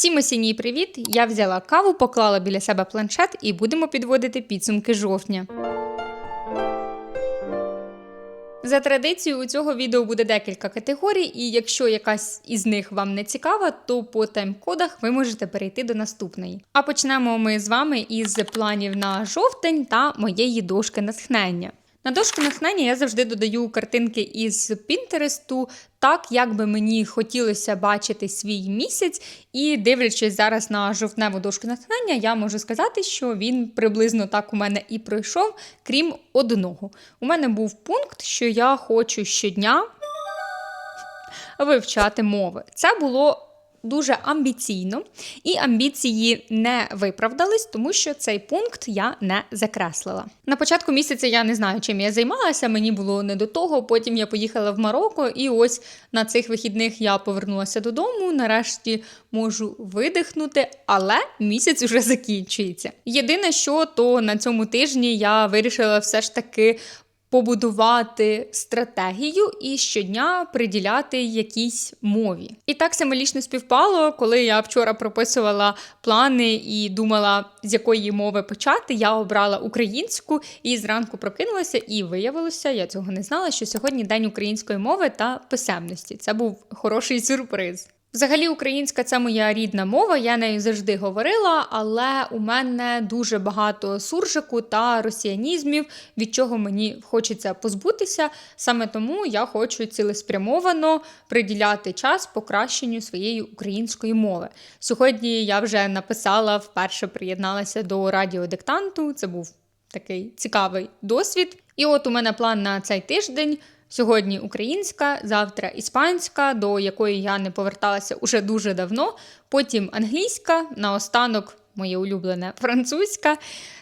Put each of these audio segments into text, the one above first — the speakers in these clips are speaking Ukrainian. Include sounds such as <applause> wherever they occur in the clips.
Всім осінній привіт! Я взяла каву, поклала біля себе планшет і будемо підводити підсумки жовтня. За традицією, у цього відео буде декілька категорій, і якщо якась із них вам не цікава, то по тайм-кодах ви можете перейти до наступної. А почнемо ми з вами із планів на жовтень та моєї дошки натхнення. На дошку натхнення я завжди додаю картинки із Пінтересту, так як би мені хотілося бачити свій місяць. І дивлячись зараз на жовтневу дошку натхнення, я можу сказати, що він приблизно так у мене і пройшов, крім одного. У мене був пункт, що я хочу щодня вивчати мови. Це було дуже амбіційно, і амбіції не виправдались, тому що цей пункт я не закреслила. На початку місяця я не знаю, чим я займалася, мені було не до того. Потім я поїхала в Марокко, і ось на цих вихідних я повернулася додому. Нарешті можу видихнути, але місяць уже закінчується. Єдине, що то на цьому тижні я вирішила все ж таки побудувати стратегію і щодня приділяти якійсь мові. І так символічно співпало, коли я вчора прописувала плани і думала, з якої мови почати. Я обрала українську і зранку прокинулася, і виявилося, я цього не знала, що сьогодні день української мови та писемності. Це був хороший сюрприз. Взагалі, українська це моя рідна мова, я нею завжди говорила, але у мене дуже багато суржику та росіянізмів, від чого мені хочеться позбутися. Саме тому я хочу цілеспрямовано приділяти час покращенню своєї української мови. Сьогодні я вже написала, вперше приєдналася до радіодиктанту. Це був такий цікавий досвід. І от у мене план на цей тиждень. Сьогодні українська, завтра іспанська, до якої я не поверталася уже дуже давно. Потім англійська, наостанок моє улюблене французька.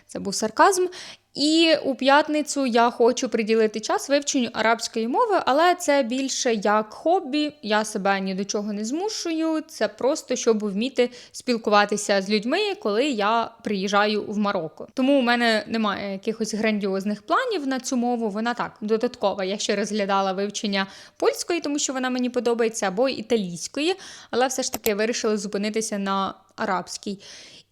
Це був сарказм. І у п'ятницю я хочу приділити час вивченню арабської мови, але це більше як хобі. Я себе ні до чого не змушую. Це просто щоб вміти спілкуватися з людьми, коли я приїжджаю в Марокко. Тому у мене немає якихось грандіозних планів на цю мову. Вона так додаткова. Я ще розглядала вивчення польської, тому що вона мені подобається, або італійської, але все ж таки вирішили зупинитися на арабській.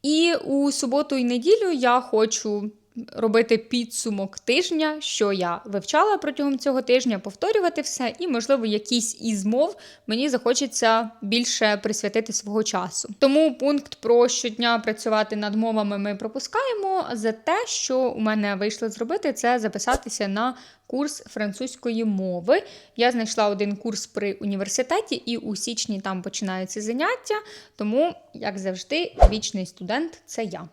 І у суботу і неділю я хочу робити підсумок тижня, що я вивчала протягом цього тижня, повторювати все, і, можливо, якісь із мов мені захочеться більше присвятити свого часу. Тому пункт про щодня працювати над мовами ми пропускаємо. За те, що у мене вийшло зробити, це записатися на курс французької мови. Я знайшла один курс при університеті, і у січні там починаються заняття. Тому, як завжди, вічний студент це я.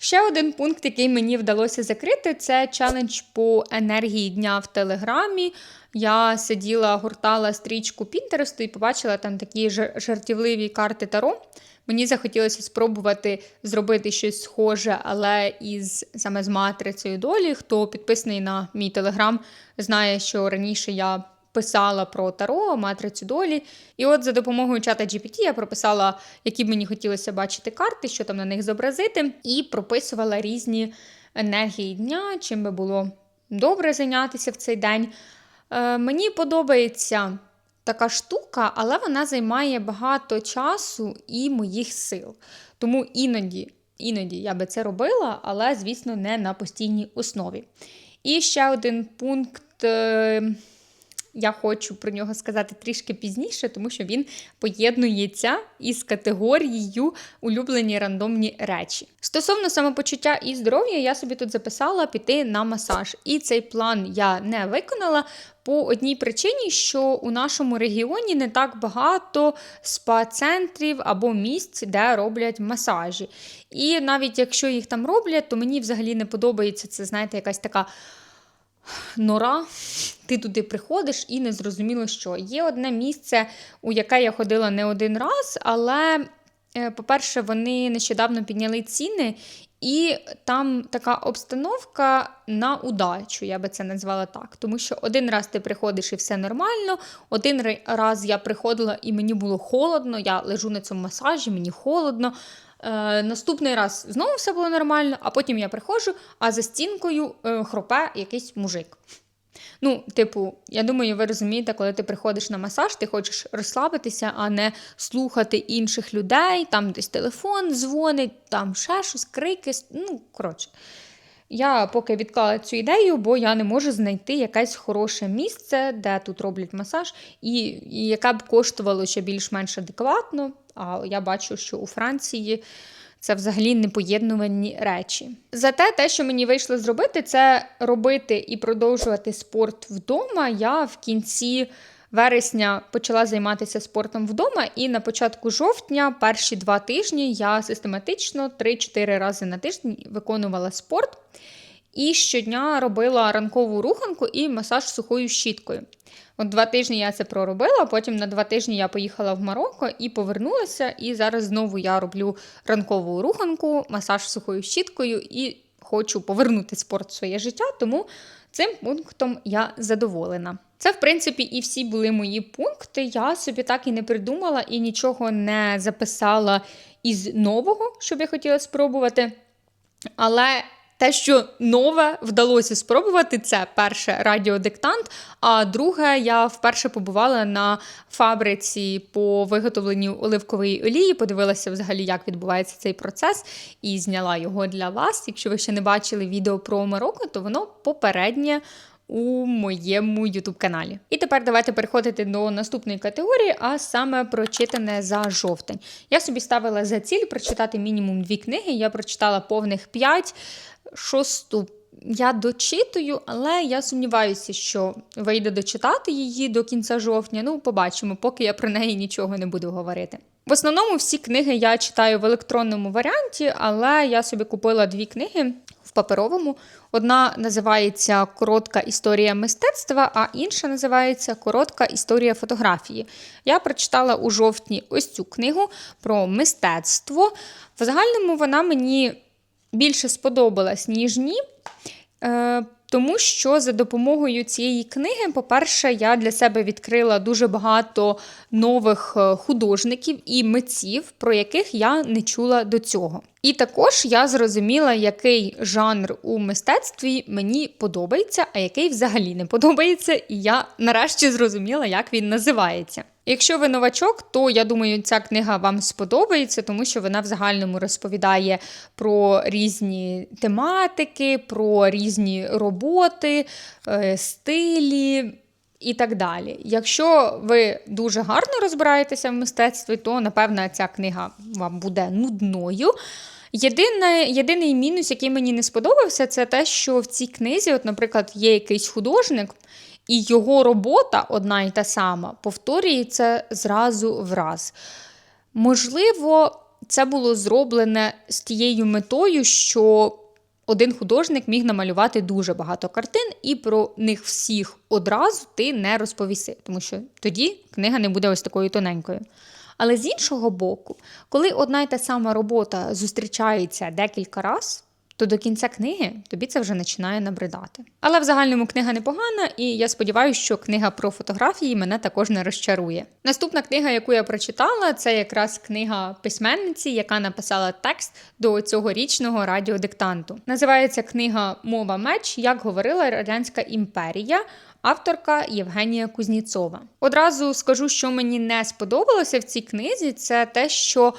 Ще один пункт, який мені вдалося закрити, це челендж по енергії дня в Телеграмі. Я сиділа, гуртала стрічку Пінтересту і побачила там такі жартівливі карти Таро. Мені захотілося спробувати зробити щось схоже, але із саме з матрицею долі. Хто підписаний на мій телеграм, знає, що раніше я писала про таро, матрицю долі. І от за допомогою чата GPT я прописала, які б мені хотілося бачити карти, що там на них зобразити, і прописувала різні енергії дня, чим би було добре зайнятися в цей день. Е, Мені подобається. Така штука, але вона займає багато часу і моїх сил. Тому іноді іноді я би це робила, але, звісно, не на постійній основі. І ще один пункт е, я хочу про нього сказати трішки пізніше, тому що він поєднується із категорією улюблені рандомні речі. Стосовно самопочуття і здоров'я, я собі тут записала піти на масаж. І цей план я не виконала. По одній причині, що у нашому регіоні не так багато спа-центрів або місць, де роблять масажі. І навіть якщо їх там роблять, то мені взагалі не подобається це, знаєте, якась така нора, ти туди приходиш і не зрозуміло, що. Є одне місце, у яке я ходила не один раз, але, е, по-перше, вони нещодавно підняли ціни. І там така обстановка на удачу, я би це назвала так. Тому що один раз ти приходиш і все нормально. Один раз я приходила і мені було холодно, я лежу на цьому масажі, мені холодно. Е, Наступний раз знову все було нормально, а потім я приходжу, а за стінкою е, хропе якийсь мужик. Ну, типу, я думаю, ви розумієте, коли ти приходиш на масаж, ти хочеш розслабитися, а не слухати інших людей, там десь телефон дзвонить, там ще щось, крики. Ну, коротше. Я поки відклала цю ідею, бо я не можу знайти якесь хороше місце, де тут роблять масаж, і, і яке б коштувало ще більш-менш адекватно. А я бачу, що у Франції це взагалі непоєднувані речі. Зате те, що мені вийшло зробити, це робити і продовжувати спорт вдома. Я в кінці. Вересня почала займатися спортом вдома, і на початку жовтня, перші два тижні, я систематично 3-4 рази на тиждень виконувала спорт і щодня робила ранкову руханку і масаж сухою щіткою. От два тижні я це проробила, потім на два тижні я поїхала в Марокко і повернулася. І зараз знову я роблю ранкову руханку, масаж сухою щіткою і хочу повернути спорт в своє життя, тому цим пунктом я задоволена. Це, в принципі, і всі були мої пункти. Я собі так і не придумала і нічого не записала із нового, що б я хотіла спробувати. Але те, що нове вдалося спробувати, це перше радіодиктант. А друге, я вперше побувала на фабриці по виготовленню оливкової олії, подивилася взагалі, як відбувається цей процес, і зняла його для вас. Якщо ви ще не бачили відео про Марокко, то воно попереднє у моєму ютуб-каналі. І тепер давайте переходити до наступної категорії, а саме прочитане за жовтень. Я собі ставила за ціль прочитати мінімум дві книги. Я прочитала повних п'ять, шосту. Я дочитую, але я сумніваюся, що вийде дочитати її до кінця жовтня. Ну, побачимо, поки я про неї нічого не буду говорити. В основному всі книги я читаю в електронному варіанті, але я собі купила дві книги паперовому. Одна називається Коротка історія мистецтва, а інша називається Коротка історія фотографії. Я прочитала у жовтні ось цю книгу про мистецтво. В загальному вона мені більше сподобалась, ніж ні. Е, тому що за допомогою цієї книги, по-перше, я для себе відкрила дуже багато нових е, художників і митців, про яких я не чула до цього. І також я зрозуміла, який жанр у мистецтві мені подобається, а який взагалі не подобається, і я нарешті зрозуміла, як він називається. Якщо ви новачок, то я думаю, ця книга вам сподобається, тому що вона в загальному розповідає про різні тематики, про різні роботи, е, стилі. І так далі. Якщо ви дуже гарно розбираєтеся в мистецтві, то напевно ця книга вам буде нудною. Єдине, Єдиний мінус, який мені не сподобався, це те, що в цій книзі, от, наприклад, є якийсь художник, і його робота одна і та сама, повторюється зразу в раз. Можливо, це було зроблене з тією метою, що один художник міг намалювати дуже багато картин, і про них всіх одразу ти не розповіси, тому що тоді книга не буде ось такою тоненькою. Але з іншого боку, коли одна й та сама робота зустрічається декілька разів, то до кінця книги тобі це вже починає набридати. Але в загальному книга непогана, і я сподіваюся, що книга про фотографії мене також не розчарує. Наступна книга, яку я прочитала, це якраз книга письменниці, яка написала текст до цьогорічного радіодиктанту. Називається книга Мова меч, як говорила Радянська імперія. Авторка Євгенія Кузніцова. Одразу скажу, що мені не сподобалося в цій книзі, це те, що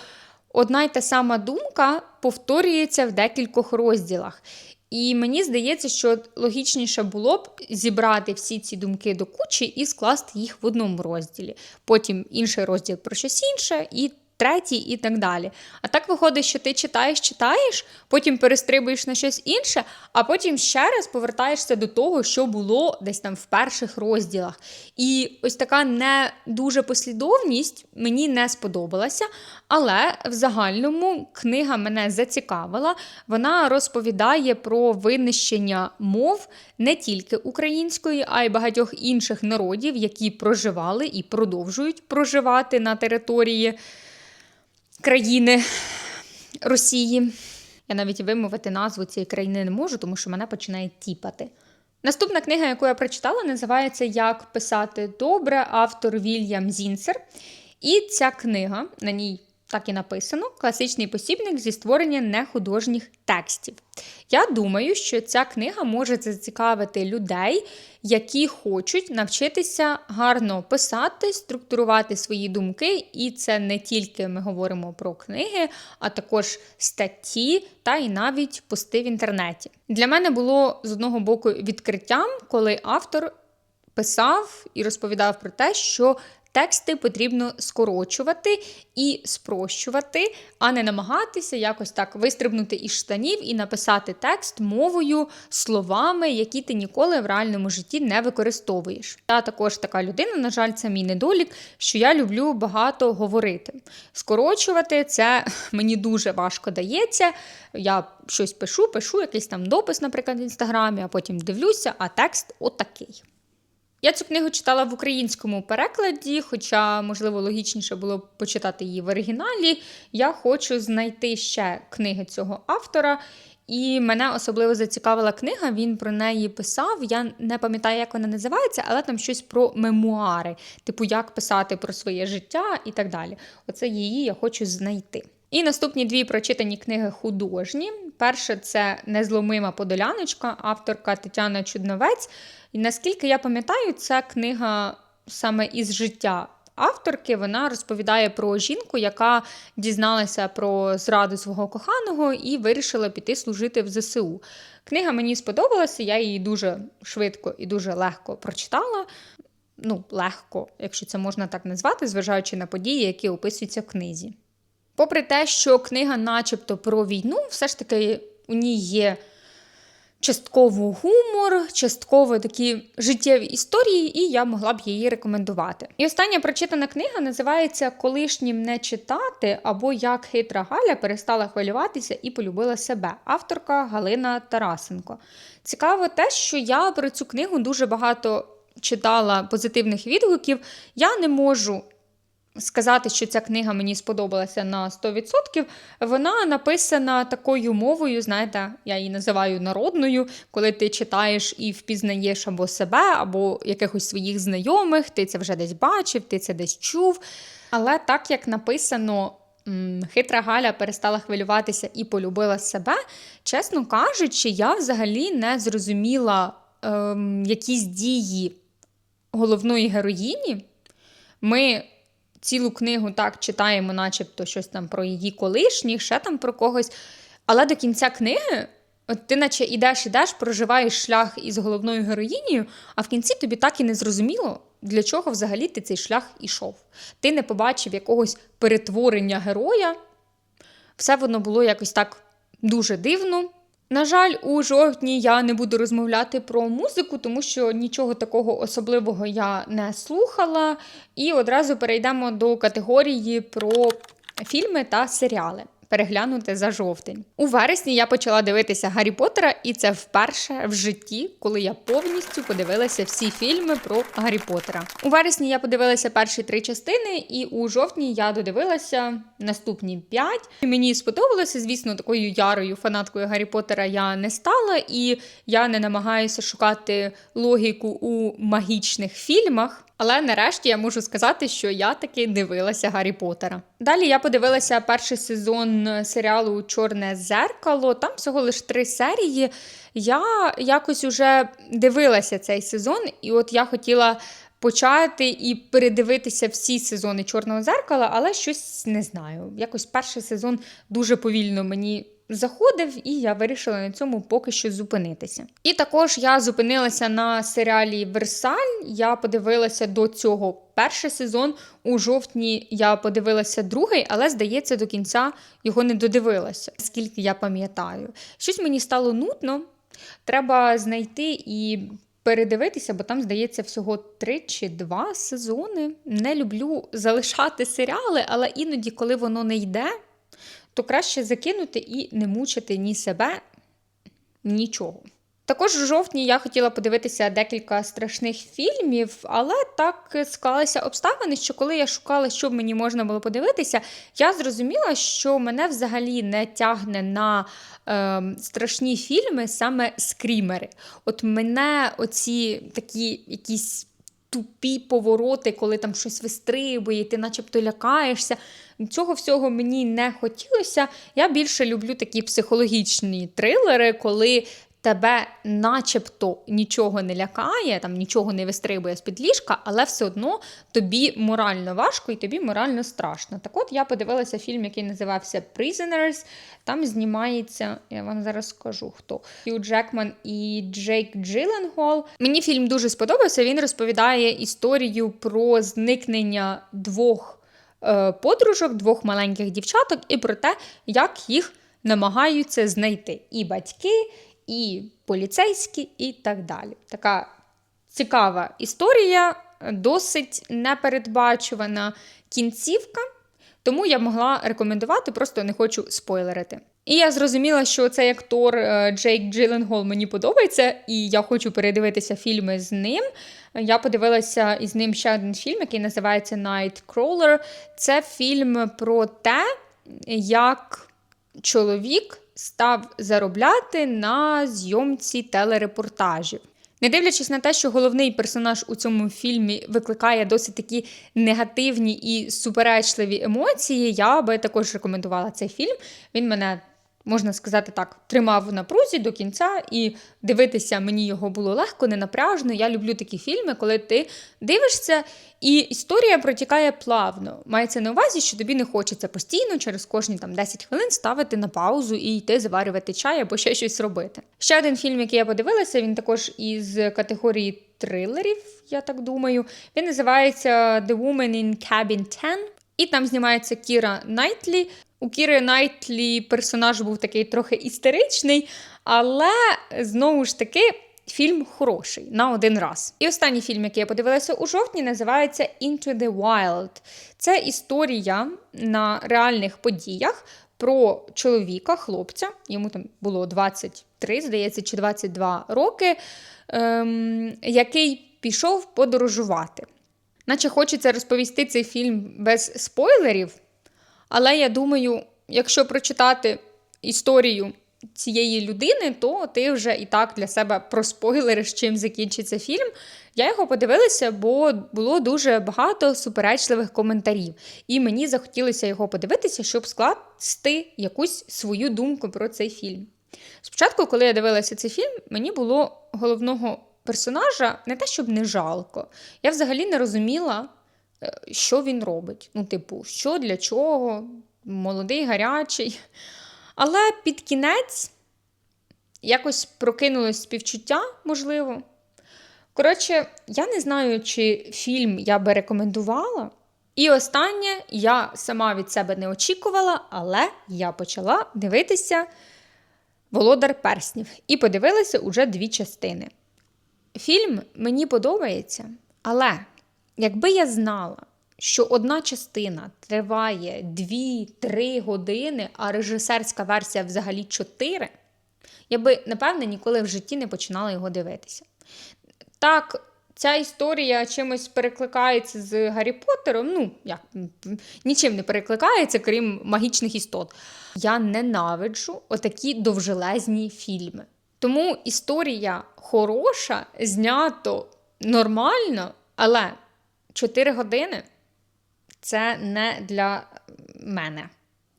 одна й та сама думка повторюється в декількох розділах. І мені здається, що логічніше було б зібрати всі ці думки до кучі і скласти їх в одному розділі. Потім інший розділ про щось інше, і третій і так далі. А так виходить, що ти читаєш, читаєш, потім перестрибуєш на щось інше, а потім ще раз повертаєшся до того, що було десь там в перших розділах. І ось така не дуже послідовність мені не сподобалася, але в загальному книга мене зацікавила. Вона розповідає про винищення мов не тільки української, а й багатьох інших народів, які проживали і продовжують проживати на території країни Росії. Я навіть вимовити назву цієї країни не можу, тому що мене починає тіпати. Наступна книга, яку я прочитала, називається Як писати добре, автор Вільям Зінцер. І ця книга, на ній так і написано: класичний посібник зі створення нехудожніх текстів. Я думаю, що ця книга може зацікавити людей, які хочуть навчитися гарно писати, структурувати свої думки, і це не тільки ми говоримо про книги, а також статті та й навіть пости в інтернеті. Для мене було з одного боку відкриттям, коли автор писав і розповідав про те, що Тексти потрібно скорочувати і спрощувати, а не намагатися якось так вистрибнути із штанів і написати текст мовою, словами, які ти ніколи в реальному житті не використовуєш. Я також така людина, на жаль, це мій недолік, що я люблю багато говорити. Скорочувати це <laughs> мені дуже важко дається. Я щось пишу, пишу, якийсь там допис, наприклад, в інстаграмі, а потім дивлюся, а текст отакий. Я цю книгу читала в українському перекладі, хоча, можливо, логічніше було б почитати її в оригіналі. Я хочу знайти ще книги цього автора. І мене особливо зацікавила книга, він про неї писав. Я не пам'ятаю, як вона називається, але там щось про мемуари, типу, як писати про своє життя і так далі. Оце її я хочу знайти. І наступні дві прочитані книги художні. Перше це Незломима Подоляночка, авторка Тетяна Чудновець. І наскільки я пам'ятаю, ця книга саме із життя авторки вона розповідає про жінку, яка дізналася про зраду свого коханого і вирішила піти служити в ЗСУ. Книга мені сподобалася, я її дуже швидко і дуже легко прочитала. Ну, легко, якщо це можна так назвати, зважаючи на події, які описуються в книзі. Попри те, що книга, начебто, про війну, все ж таки у ній є частково гумор, частково такі життєві історії, і я могла б її рекомендувати. І остання прочитана книга називається Колишнім не читати або Як хитра Галя перестала хвилюватися і полюбила себе. Авторка Галина Тарасенко. Цікаво те, що я про цю книгу дуже багато читала позитивних відгуків. Я не можу сказати, що ця книга мені сподобалася на 100%, вона написана такою мовою, знаєте, я її називаю народною, коли ти читаєш і впізнаєш або себе, або якихось своїх знайомих, ти це вже десь бачив, ти це десь чув. Але так як написано. Хитра Галя перестала хвилюватися і полюбила себе. Чесно кажучи, я взагалі не зрозуміла ем, якісь дії головної героїні. Ми цілу книгу так читаємо, начебто щось там про її колишніх, ще там про когось. Але до кінця книги, от ти наче ідеш, ідеш, проживаєш шлях із головною героїнею, а в кінці тобі так і не зрозуміло, для чого взагалі ти цей шлях ішов. Ти не побачив якогось перетворення героя. Все воно було якось так дуже дивно. На жаль, у жовтні я не буду розмовляти про музику, тому що нічого такого особливого я не слухала. І одразу перейдемо до категорії про фільми та серіали переглянути за жовтень. У вересні я почала дивитися Гаррі Поттера, і це вперше в житті, коли я повністю подивилася всі фільми про Гаррі Поттера. У вересні я подивилася перші три частини, і у жовтні я додивилася наступні п'ять. Мені сподобалося, звісно, такою ярою фанаткою Гаррі Поттера я не стала, і я не намагаюся шукати логіку у магічних фільмах. Але нарешті я можу сказати, що я таки дивилася Гаррі Поттера. Далі я подивилася перший сезон серіалу Чорне зеркало. Там всього лише три серії. Я якось уже дивилася цей сезон, і от я хотіла. Почати і передивитися всі сезони Чорного зеркала, але щось не знаю. Якось перший сезон дуже повільно мені заходив, і я вирішила на цьому поки що зупинитися. І також я зупинилася на серіалі Версаль. Я подивилася до цього перший сезон. У жовтні я подивилася другий, але, здається, до кінця його не додивилася, скільки я пам'ятаю. Щось мені стало нудно. Треба знайти і. Передивитися, бо там, здається, всього три чи два сезони. Не люблю залишати серіали, але іноді, коли воно не йде, то краще закинути і не мучити ні себе, нічого. Також у жовтні я хотіла подивитися декілька страшних фільмів, але так склалися обставини, що коли я шукала, що мені можна було подивитися, я зрозуміла, що мене взагалі не тягне на е, страшні фільми саме скрімери. От мене оці такі якісь тупі повороти, коли там щось вистрибує, ти начебто лякаєшся. Цього всього мені не хотілося. Я більше люблю такі психологічні трилери, коли тебе начебто нічого не лякає, там нічого не вистрибує з-під ліжка, але все одно тобі морально важко і тобі морально страшно. Так от я подивилася фільм, який називався Prisoners. Там знімається, я вам зараз скажу хто. Хью Джекман і Джейк Джилленгол. Мені фільм дуже сподобався. Він розповідає історію про зникнення двох е, подружок, двох маленьких дівчаток, і про те, як їх намагаються знайти і батьки, і поліцейські, і так далі. Така цікава історія, досить непередбачувана кінцівка, тому я могла рекомендувати, просто не хочу спойлерити. І я зрозуміла, що цей актор е, Джейк Джилленгол мені подобається, і я хочу передивитися фільми з ним. Я подивилася із ним ще один фільм, який називається Nightcrawler. Це фільм про те, як чоловік став заробляти на зйомці телерепортажів. Не дивлячись на те, що головний персонаж у цьому фільмі викликає досить такі негативні і суперечливі емоції, я би також рекомендувала цей фільм. Він мене можна сказати так, тримав в напрузі до кінця, і дивитися мені його було легко, не напряжно. Я люблю такі фільми, коли ти дивишся, і історія протікає плавно. Мається на увазі, що тобі не хочеться постійно через кожні там 10 хвилин ставити на паузу і йти заварювати чай або ще щось робити. Ще один фільм, який я подивилася, він також із категорії трилерів, я так думаю. Він називається The Woman in Cabin 10. І там знімається Кіра Найтлі. У Кіри Найтлі персонаж був такий трохи істеричний, але знову ж таки. Фільм хороший на один раз. І останній фільм, який я подивилася у жовтні, називається Into the Wild. Це історія на реальних подіях про чоловіка, хлопця. Йому там було 23, здається, чи 22 роки, ем, який пішов подорожувати. Наче хочеться розповісти цей фільм без спойлерів. Але я думаю, якщо прочитати історію цієї людини, то ти вже і так для себе проспойлериш, чим закінчиться фільм. Я його подивилася, бо було дуже багато суперечливих коментарів. І мені захотілося його подивитися, щоб скласти якусь свою думку про цей фільм. Спочатку, коли я дивилася цей фільм, мені було головного персонажа не те, щоб не жалко. Я взагалі не розуміла, що він робить. Ну, типу, що для чого, молодий, гарячий. Але під кінець якось прокинулось співчуття, можливо. Коротше, я не знаю, чи фільм я би рекомендувала. І останнє я сама від себе не очікувала, але я почала дивитися Володар Перснів і подивилася уже дві частини. Фільм мені подобається, але якби я знала, що одна частина триває 2-3 години, а режисерська версія взагалі 4, я би, напевне, ніколи в житті не починала його дивитися. Так, ця історія чимось перекликається з Гаррі Поттером. Ну, як нічим не перекликається, крім магічних істот. Я ненавиджу отакі довжелезні фільми. Тому історія хороша, знято нормально, але 4 години це не для мене.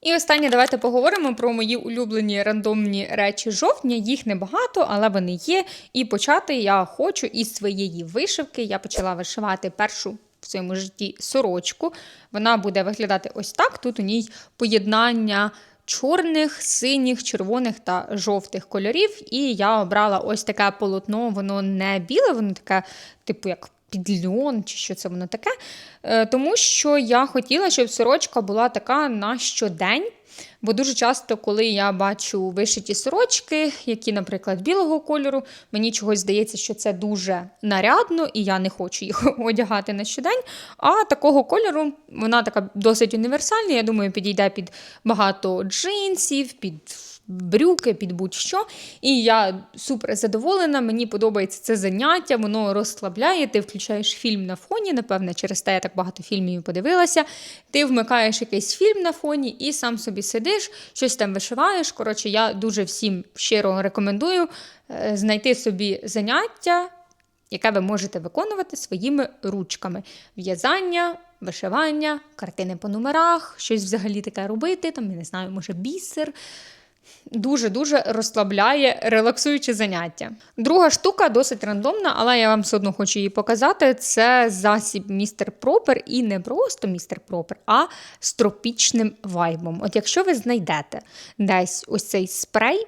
І останнє, давайте поговоримо про мої улюблені рандомні речі жовтня. Їх небагато, але вони є. І почати я хочу із своєї вишивки. Я почала вишивати першу в своєму житті сорочку. Вона буде виглядати ось так. Тут у ній поєднання чорних, синіх, червоних та жовтих кольорів. І я обрала ось таке полотно, воно не біле, воно таке, типу, як підльон, чи що це воно таке. Е, тому що я хотіла, щоб сорочка була така на щодень. Бо дуже часто, коли я бачу вишиті сорочки, які, наприклад, білого кольору, мені чогось здається, що це дуже нарядно, і я не хочу їх <laughs> одягати на щодень. А такого кольору вона така досить універсальна. Я думаю, підійде під багато джинсів, під брюки, під будь-що. І я супер задоволена, мені подобається це заняття, воно розслабляє. Ти включаєш фільм на фоні, напевне, через те я так багато фільмів подивилася. Ти вмикаєш якийсь фільм на фоні і сам собі сидиш, щось там вишиваєш. Коротше, я дуже всім щиро рекомендую е, знайти собі заняття. яке ви можете виконувати своїми ручками: в'язання, вишивання, картини по номерах, щось взагалі таке робити, там, я не знаю, може, бісер. Дуже-дуже розслабляє релаксуюче заняття. Друга штука досить рандомна, але я вам все одно хочу її показати. Це засіб містер Пропер і не просто містер Пропер, а з тропічним вайбом. От якщо ви знайдете десь ось цей спрей,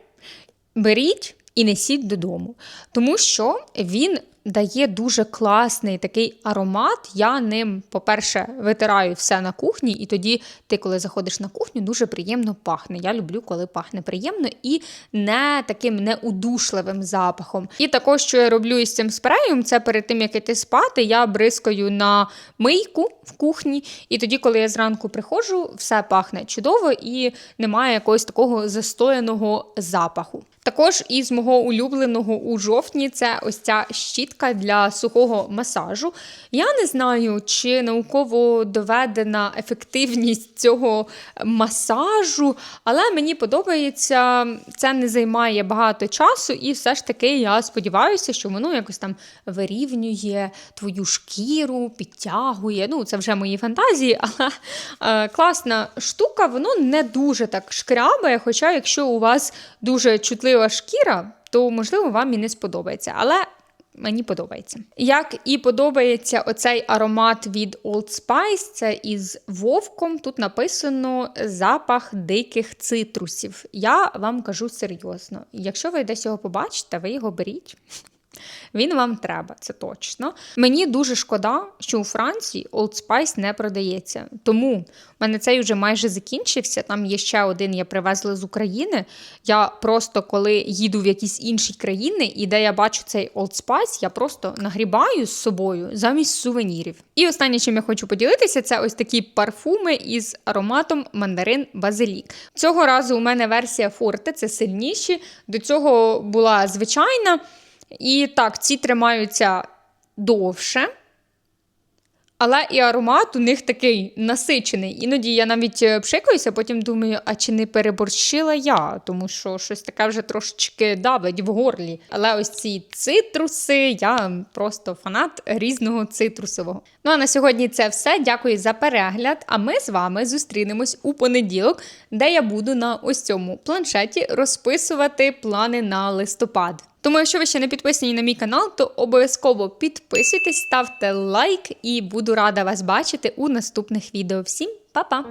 беріть і несіть додому. Тому що він дає дуже класний такий аромат. Я ним, по-перше, витираю все на кухні, і тоді ти, коли заходиш на кухню, дуже приємно пахне. Я люблю, коли пахне приємно і не таким неудушливим запахом. І також, що я роблю із цим спреєм, це перед тим, як іти спати, я бризкаю на мийку в кухні. І тоді, коли я зранку приходжу, все пахне чудово і немає якогось такого застояного запаху. Також із мого улюбленого у жовтні це ось ця щітка для сухого масажу. Я не знаю, чи науково доведена ефективність цього масажу, але мені подобається, це не займає багато часу, і все ж таки я сподіваюся, що воно якось там вирівнює твою шкіру, підтягує. Ну, це вже мої фантазії, <laughs> але е, класна штука, воно не дуже так шкрябає. Хоча, якщо у вас дуже чутлива шкіра, то можливо вам і не сподобається. Але Мені подобається. Як і подобається оцей аромат від Old Spice, це із вовком. Тут написано запах диких цитрусів. Я вам кажу серйозно. Якщо ви десь його побачите, ви його беріть. Він вам треба, це точно. Мені дуже шкода, що у Франції Old Spice не продається. Тому в мене цей вже майже закінчився. Там є ще один, я привезла з України. Я просто коли їду в якісь інші країни, і де я бачу цей Old Spice, я просто нагрібаю з собою замість сувенірів. І останнє, чим я хочу поділитися, це ось такі парфуми із ароматом мандарин базилік. Цього разу у мене версія Форте, це сильніші. До цього була звичайна. І так, ці тримаються довше. Але і аромат у них такий насичений. Іноді я навіть е, пшикаюся, потім думаю, а чи не переборщила я, тому що щось таке вже трошечки давить в горлі. Але ось ці цитруси, я просто фанат різного цитрусового. Ну а на сьогодні це все. Дякую за перегляд. А ми з вами зустрінемось у понеділок, де я буду на ось цьому планшеті розписувати плани на листопад. Тому, якщо ви ще не підписані на мій канал, то обов'язково підписуйтесь, ставте лайк і буду рада вас бачити у наступних відео. Всім па-па!